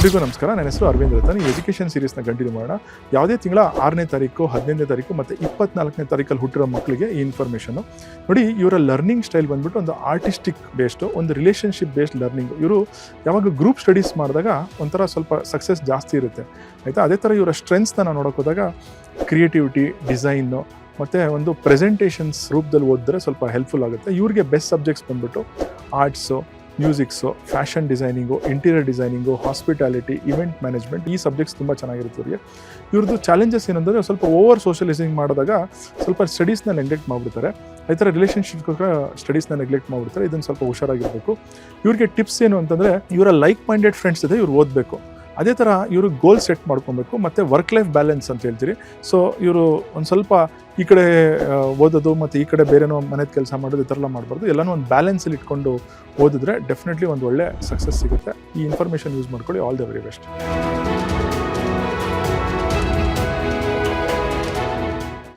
ಎಲ್ರಿಗೂ ನಮಸ್ಕಾರ. ನನ್ನ ಹೆಸರು ಅರವಿಂದ್ ರತನ್ ಈ ಎಜುಕೇಷನ್ ಸೀರೀಸ್ನ ಕಂಟಿನ್ಯೂ ಮಾಡೋಣ. ಯಾವುದೇ ತಿಂಗಳ ಆರನೇ ತಾರೀಕು, ಹದಿನೈದನೇ ತಾರೀಕು ಮತ್ತು ಇಪ್ಪತ್ನಾಲ್ಕನೇ ತಾರೀಕಲ್ಲಿ ಹುಟ್ಟಿರೋ ಮಕ್ಕಳಿಗೆ ಈ ಇನ್ಫಾರ್ಮೇಷನು ನೋಡಿ, ಇವರ ಲರ್ನಿಂಗ್ ಸ್ಟೈಲ್ ಬಂದ್ಬಿಟ್ಟು ಒಂದು ಆರ್ಟಿಸ್ಟಿಕ್ ಬೇಸ್ಡು ಒಂದು ರಿಲೇಷನ್ಶಿಪ್ ಬೇಸ್ಡ್ ಲರ್ನಿಂಗ್ ಇವರು ಯಾವಾಗ ಗ್ರೂಪ್ ಸ್ಟಡೀಸ್ ಮಾಡಿದಾಗ ಒಂಥರ ಸ್ವಲ್ಪ ಸಕ್ಸಸ್ ಜಾಸ್ತಿ ಇರುತ್ತೆ. ಆಯಿತಾ? ಅದೇ ಥರ ಇವರ ಸ್ಟ್ರೆಂತ್ಸ್ನ ನಾವು ನೋಡೋಕೆ ಹೋದಾಗ ಕ್ರಿಯೇಟಿವಿಟಿ ಡಿಸೈನು ಮತ್ತು ಒಂದು ಪ್ರೆಸೆಂಟೇಷನ್ಸ್ ರೂಪದಲ್ಲಿ ಓದಿದ್ರೆ ಸ್ವಲ್ಪ ಹೆಲ್ಪ್ಫುಲ್ ಆಗುತ್ತೆ. ಇವ್ರಿಗೆ ಬೆಸ್ಟ್ ಸಬ್ಜೆಕ್ಟ್ಸ್ ಬಂದ್ಬಿಟ್ಟು arts musics, fashion designing, interior designing, hospitality, event management ಈ ಸಬ್ಜೆಕ್ಟ್ಸ್ ತುಂಬ ಚೆನ್ನಾಗಿರುತ್ತೆ ಅವರಿಗೆ ಇವ್ರದ್ದು ಚಾಲೆಂಜಸ್ ಏನಂದರೆ ಸ್ವಲ್ಪ ಓವರ್ ಸೋಷಲೈಸಿಂಗ್ ಮಾಡಿದಾಗ ಸ್ವಲ್ಪ ಸ್ಟಡೀಸ್ನ ನೆಗ್ಲೆಕ್ಟ್ ಮಾಡಿಬಿಡ್ತಾರೆ. ಈ ಥರ ರಿಲೇಷನ್ಶಿಪ್ಗೋಸ್ಕರ ಸ್ಟಡೀಸ್ನ ನೆಗ್ಲೆಕ್ಟ್ ಮಾಡಿಬಿಡ್ತಾರೆ. ಇದನ್ನು ಸ್ವಲ್ಪ ಹುಷಾರಾಗಿರಬೇಕು. ಇವ್ರಿಗೆ ಟಿಪ್ಸ್ ಏನು ಅಂತಂದರೆ, ಇವರ ಲೈಕ್ ಮೈಂಡೆಡ್ ಫ್ರೆಂಡ್ಸ್ ಜೊತೆ ಇವ್ರು ಓದಬೇಕು. ಅದೇ ಥರ ಇವರು ಗೋಲ್ ಸೆಟ್ ಮಾಡ್ಕೊಬೇಕು, ಮತ್ತು ವರ್ಕ್ ಲೈಫ್ ಬ್ಯಾಲೆನ್ಸ್ ಅಂತ ಹೇಳ್ತೀರಿ. ಸೊ ಇವರು ಒಂದು ಸ್ವಲ್ಪ ಈ ಕಡೆ ಓದೋದು ಮತ್ತು ಈ ಕಡೆ ಬೇರೆನೋ ಮನೆದ ಕೆಲಸ ಮಾಡೋದು ಈ ಥರ ಎಲ್ಲ ಮಾಡಬಾರ್ದು. ಎಲ್ಲನೂ ಒಂದು ಬ್ಯಾಲೆನ್ಸಲ್ಲಿ ಇಟ್ಕೊಂಡು ಓದಿದ್ರೆ ಡೆಫಿನೆಟ್ಲಿ ಒಂದು ಒಳ್ಳೆ ಸಕ್ಸಸ್ ಸಿಗುತ್ತೆ. ಈ ಇನ್ಫಾರ್ಮೇಷನ್ ಯೂಸ್ ಮಾಡ್ಕೊಳ್ಳಿ. All the very best